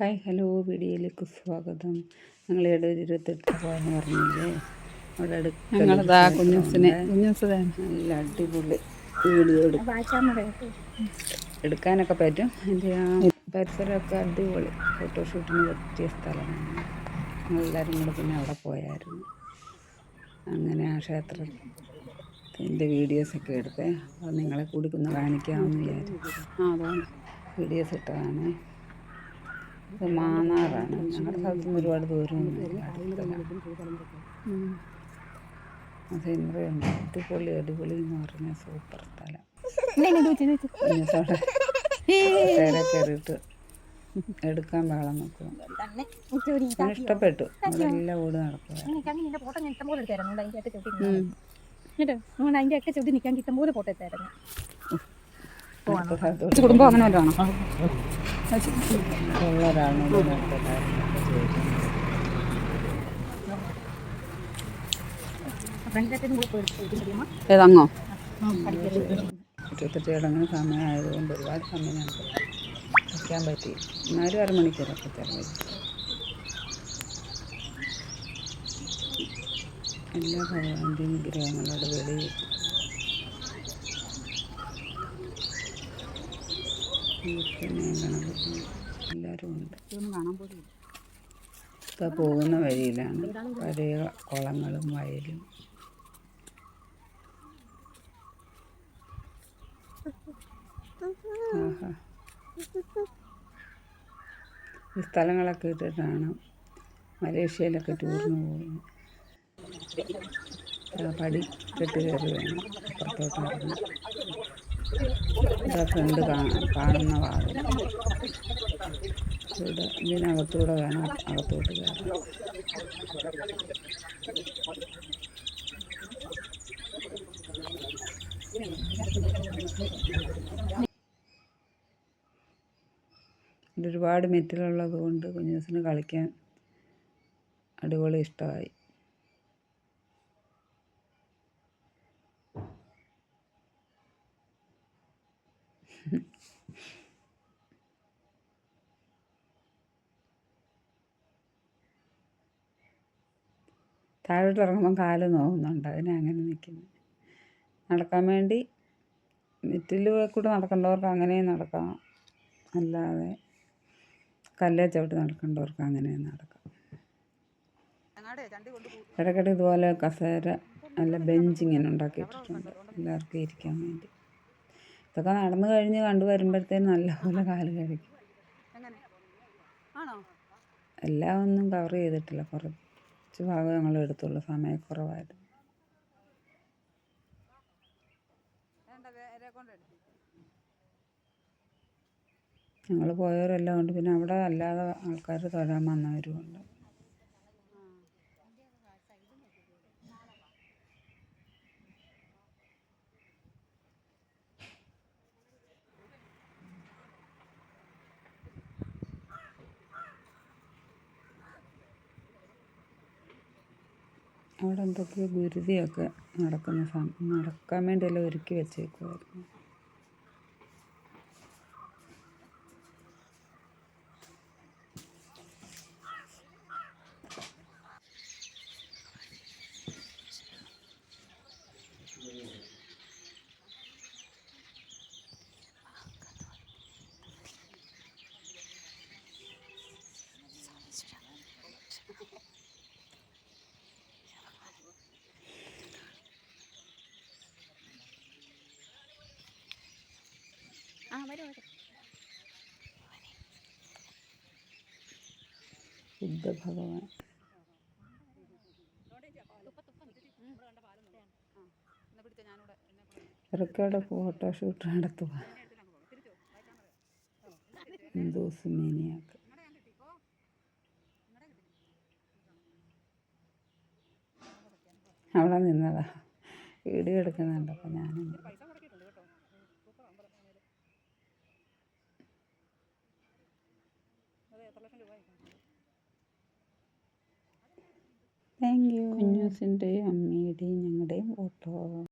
Hi hello വീഡിയോയിലേക്ക് സ്വാഗതം. ഞങ്ങൾ ഇടവരി ഇരുപത്തെട്ട് പോയെന്ന് പറഞ്ഞില്ലേ? അവിടെ കുഞ്ഞൂസിനെ കുഞ്ഞൂസ് നല്ല അടിപൊളി വീഡിയോ എടുക്കാനൊക്കെ പറ്റും. എന്റെ ആ പരിസരമൊക്കെ അടിപൊളി. ഫോട്ടോഷൂട്ടിന് പറ്റിയ സ്ഥലമാണ്. ഞങ്ങളെല്ലാവരും കൂടെ പിന്നെ അവിടെ പോയായിരുന്നു. അങ്ങനെ ആ ക്ഷേത്രത്തിന്റെ വീഡിയോസൊക്കെ എടുത്തേ. അപ്പോൾ നിങ്ങളെ കൂടി ഒന്ന് കാണിക്കാമെന്ന് വിചാരിച്ചു. ആ അതാണ്. വീഡിയോസ് ഇട്ടതാണ്. ഇത് മാന്നാറാണ്. ഞങ്ങളുടെ സ്ഥലത്ത് നിന്ന് ഒരുപാട് അടുത്തല്ല അതേന്ദ്രയുണ്ട് അടിപൊളി അടിപൊളി എന്ന് പറഞ്ഞാൽ സൂപ്പർ സ്ഥലം. കസേര കയറിയിട്ട് എടുക്കാൻ വേളം നോക്കും ഇഷ്ടപ്പെട്ടു. അവിടെ എല്ലാം ഓട് നടക്കുക അതിന്റെ ഒക്കെ ചവിട്ടി നിൽക്കാൻ കിട്ടും പോലെ ഫോട്ടോ എടുത്തായിരുന്നു. അടുത്ത സ്ഥലത്തോട്ട് കുടുംബം അങ്ങനെ വല്ലതാണോ ഏതങ്ങോ ഇരുപത്തെട്ട് കിടങ്ങുന്ന സമയമായതുകൊണ്ട് ഒരുപാട് സമയം ഞങ്ങൾക്ക് വയ്ക്കാൻ പറ്റി. എന്നാലും അരമണിക്കൂറൊക്കെ ചിലവഴിച്ചു എല്ലാ ഭഗവാന്റെയും വിഗ്രഹങ്ങളുടെ എല്ലാവരും ഉണ്ട്. പോലും ഇപ്പോൾ പോകുന്ന വഴിയിലാണ് പഴയ കുളങ്ങളും വയലും. ആഹാ. ഈ സ്ഥലങ്ങളൊക്കെ ഇട്ടിട്ടാണ് മലേഷ്യയിലൊക്കെ ടൂറിന് പോകുന്നത് പടി കെട്ട് കയറി വേണം. അപ്പുറത്തോട്ട് ഇറങ്ങി ഇതാ ഫ്രണ്ട് കാണുന്ന വാതിൽ ഇവിടെ ഇതിനകത്തൂടെ വേണം അകത്തോട്ട് ഇവിടെ ഒരുപാട് മെറ്റിലുള്ളത് കൊണ്ട് കുഞ്ഞുസിന് കളിക്കാൻ അടിപൊളി ഇഷ്ടമായി. താഴോട്ട് ഇറങ്ങുമ്പം കാൽ നോവുന്നുണ്ട്. അതിനെ അങ്ങനെ നിൽക്കുന്നു. നടക്കാൻ വേണ്ടി മെറ്റിൽ കൂടെ നടക്കേണ്ടവർക്ക് അങ്ങനെയും നടക്കാം. അല്ലാതെ കല്ലേ ചവിട്ടി നടക്കേണ്ടവർക്ക് അങ്ങനെയും നടക്കാം. ഇടയ്ക്കിടെ ഇതുപോലെ കസേര നല്ല ബെഞ്ച് ഇങ്ങനെ ഉണ്ടാക്കിയിട്ടിട്ടുണ്ട്. എല്ലാവർക്കും ഇരിക്കാൻ വേണ്ടി. ഇതൊക്കെ നടന്നു കഴിഞ്ഞ് കണ്ടു വരുമ്പോഴത്തേന് നല്ലപോലെ കാൽ കഴിക്കും എല്ലാം ഒന്നും കവർ ചെയ്തിട്ടില്ല. കുറച്ച് ഭാഗം ഞങ്ങൾ എടുത്തുള്ളൂ. സമയക്കുറവായിരുന്നു ഞങ്ങൾ പോയവരെല്ലാം ഉണ്ട്. പിന്നെ അവിടെ അല്ലാതെ ആൾക്കാർ തൊഴാൻ വന്നവരുമുണ്ട് അവിടെ എന്തൊക്കെയോ ഗുരുതിയൊക്കെ നടക്കുന്ന സമയം നടക്കാൻ വേണ്ടിയെല്ലാം ഒരുക്കി വെച്ചേക്കുമായിരുന്നു ബുദ്ധ ഭഗവാൻ ഇവരൊക്കെ ഫോട്ടോഷൂട്ട് നടത്തുക. ഹിന്ദൂസ് മീനിയാക്ക് അവിടെ നിന്നതാ. വീഡിയോ എടുക്കുന്നുണ്ട് ഞാനും താങ്ക് യു കുഞ്ഞൂസിന്റെയും അമ്മയുടെയും ഞങ്ങളുടെയും ഫോട്ടോ.